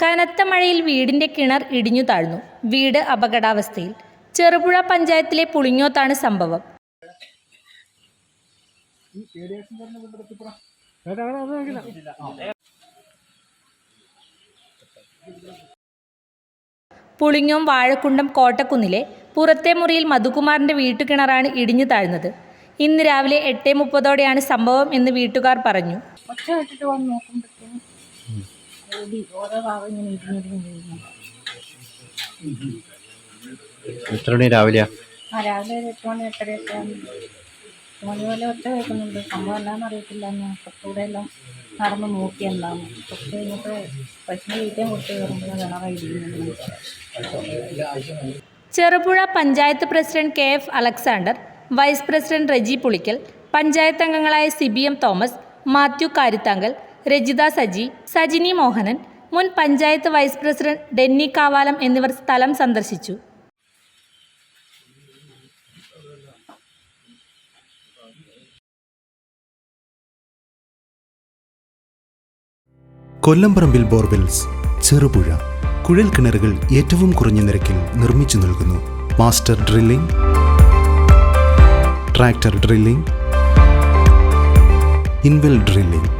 കനത്ത മഴയിൽ വീടിന്റെ കിണർ ഇടിഞ്ഞു താഴ്ന്നു. വീട് അപകടാവസ്ഥയിൽ. ചെറുപുഴ പഞ്ചായത്തിലെ പുളിഞ്ഞോത്താണ് സംഭവം. പുളിഞ്ഞോം വാഴക്കുണ്ടം കോട്ടക്കുന്നിലെ പുറത്തെ മുറിയിൽ മധുകുമാറിന്റെ വീട്ടുകിണറാണ് ഇടിഞ്ഞു താഴ്ന്നത്. ഇന്ന് രാവിലെ എട്ട് മുപ്പതോടെയാണ് സംഭവം എന്ന് വീട്ടുകാർ പറഞ്ഞു. ഒച്ച വന്ന് ഇടി ഓരോ ഭാഗം ഇങ്ങനെ ഇടിഞ്ഞിടിഞ്ഞ് വീഴുന്നു എത്ര മണി രാവിലെയാ? ആ രാവിലെ ഒരു എട്ട് മണി എട്ടരയൊക്കെ മണി പോലെ ഒറ്റ കേൾക്കുന്നുണ്ട്. സംഭവം എന്താണെന്ന് അറിയത്തില്ല. ഞാൻ എല്ലാം നടന്ന് നോക്കി എന്താണ് കുറച്ച് കഴിഞ്ഞിട്ട് പശുവിന് വീട്ടിൽ കൊടുത്ത് കയറുമ്പോൾ Cherupuzha panchayat president K F Alexander vice president Reji Pulickal panchayat അംഗങ്ങളായ സിബി എം തോമസ് മാത്യു കാരിത്താങ്കൽ രജിത സജി. സജിനി മോഹനൻ മുൻ പഞ്ചായത്ത് വൈസ് പ്രസിഡന്റ് ഡെന്നി കാവാലം എന്നിവർ സ്ഥലം സന്ദർശിച്ചു. കൊല്ലംപറമ്പിൽ ബോർവെൽസ് ചെറുപുഴ കുഴൽ കിണറുകൾ ഏറ്റവും കുറഞ്ഞ നിരക്കിൽ നിർമ്മിച്ചു നൽകുന്നു. Master drilling tractor drilling inwell drilling.